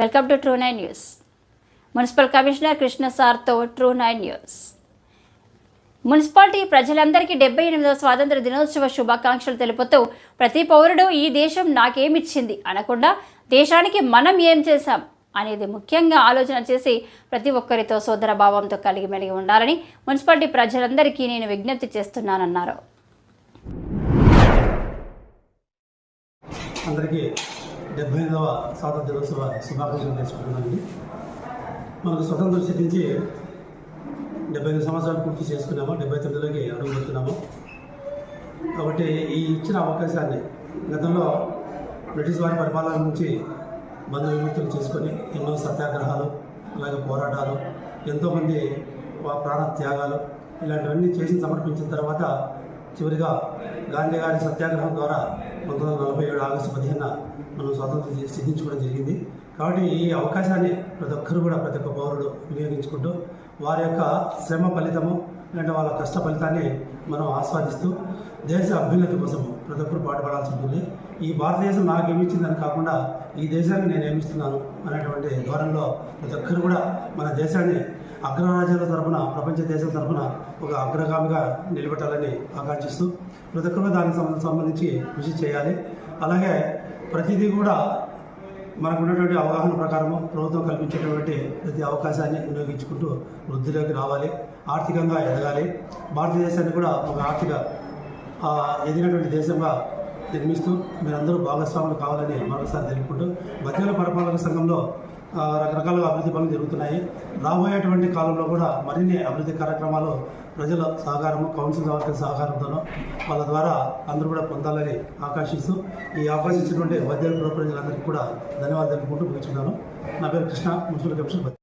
Welcome to true nine news municipal commissioner Krishna సార్తో true nine news municipality ప్రజలందరికీ డెబ్బై ఎనిమిదవ స్వాతంత్ర దినోత్సవ శుభాకాంక్షలు తెలుపుతూ ప్రతి పౌరుడు ఈ దేశం నాకేమిచ్చింది అనకుండా దేశానికి మనం ఏం చేశాం అనేది ముఖ్యంగా ఆలోచన చేసి ప్రతి ఒక్కరితో సోదర భావంతో కలిగి మెలిగి ఉండాలని మున్సిపాలిటీ ప్రజలందరికీ నేను విజ్ఞప్తి చేస్తున్నానన్నారు. అందరికీ డెబ్బై ఎనిమిదవ స్వాతంత్ర దినోత్సవ శుభాకాంక్షలు తెలుసుకుంటున్నానండి. మనకు స్వతంత్రం సిద్ధించి డెబ్బై ఎనిమిది సంవత్సరాలు పూర్తి చేసుకున్నాము డెబ్బై తొమ్మిదిలోకి అడుగు పెడుతున్నాము కాబట్టి ఈ ఇచ్చిన అవకాశాన్ని గతంలో బ్రిటిష్ వారి పరిపాలన నుంచి బంధు విముక్తులు చేసుకొని ఎన్నో సత్యాగ్రహాలు అలాగే పోరాటాలు ఎంతోమంది వా- ప్రాణ త్యాగాలు ఇలాంటివన్నీ చేసి సమర్పించిన తర్వాత చివరిగా గాంధీ గారి సత్యాగ్రహం ద్వారా పంతొమ్మిది వందల నలభై ఏడు ఆగస్టు పదిహేన మనం స్వాతంత్రం సిద్ధించుకోవడం జరిగింది. కాబట్టి ఈ అవకాశాన్ని ప్రతి ఒక్కరు కూడా ప్రతి ఒక్క పౌరుడు వినియోగించుకుంటూ వారి యొక్క శ్రమ ఫలితము లేదంటే వాళ్ళ కష్ట ఫలితాన్ని మనం ఆస్వాదిస్తూ దేశ అభ్యున్నతి కోసం ప్రతి ఒక్కరు పాటుపడాల్సి ఉంటుంది. ఈ భారతదేశం నాకు ఏమిచ్చిందని కాకుండా ఈ దేశాన్ని నేను ఏమిస్తున్నాను అనేటువంటి ధోరణిలో ప్రతి ఒక్కరు కూడా మన దేశాన్ని అగ్రరాజ్యాల తరఫున ప్రపంచ దేశాల తరపున ఒక అగ్రగామిగా నిలబెట్టాలని ఆకాంక్షిస్తూ ప్రతి ఒక్కరూ దానికి సంబంధించి కృషి చేయాలి. అలాగే ప్రతిదీ కూడా మనకు ఉన్నటువంటి అవగాహన ప్రకారము ప్రభుత్వం కల్పించేటువంటి ప్రతి అవకాశాన్ని వినియోగించుకుంటూ వృద్ధిలోకి రావాలి ఆర్థికంగా ఎదగాలి. భారతదేశాన్ని కూడా ఒక ఆర్థిక ఎదిగినటువంటి దేశంగా నిర్మిస్తూ మీరందరూ భాగస్వాములు కావాలని మరొకసారి తెలుపుకుంటూ మధ్యలో పరిపాలక సంఘంలో రకరకాలుగా అభివృద్ధి పనులు జరుగుతున్నాయి. రాబోయేటువంటి కాలంలో కూడా మరిన్ని అభివృద్ధి కార్యక్రమాలు ప్రజల సహకారము కౌన్సిల్ వర్గ సహకారంతోనూ వాళ్ళ ద్వారా అందరూ కూడా పొందాలని ఆకాంక్షిస్తూ ఈ అవకాశం ఇచ్చినటువంటి మధ్యలో ప్రజలందరికీ కూడా ధన్యవాదాలు తెలుపుకుంటూ ముగించున్నాను నా పేరు కృష్ణ. Municipal commissioner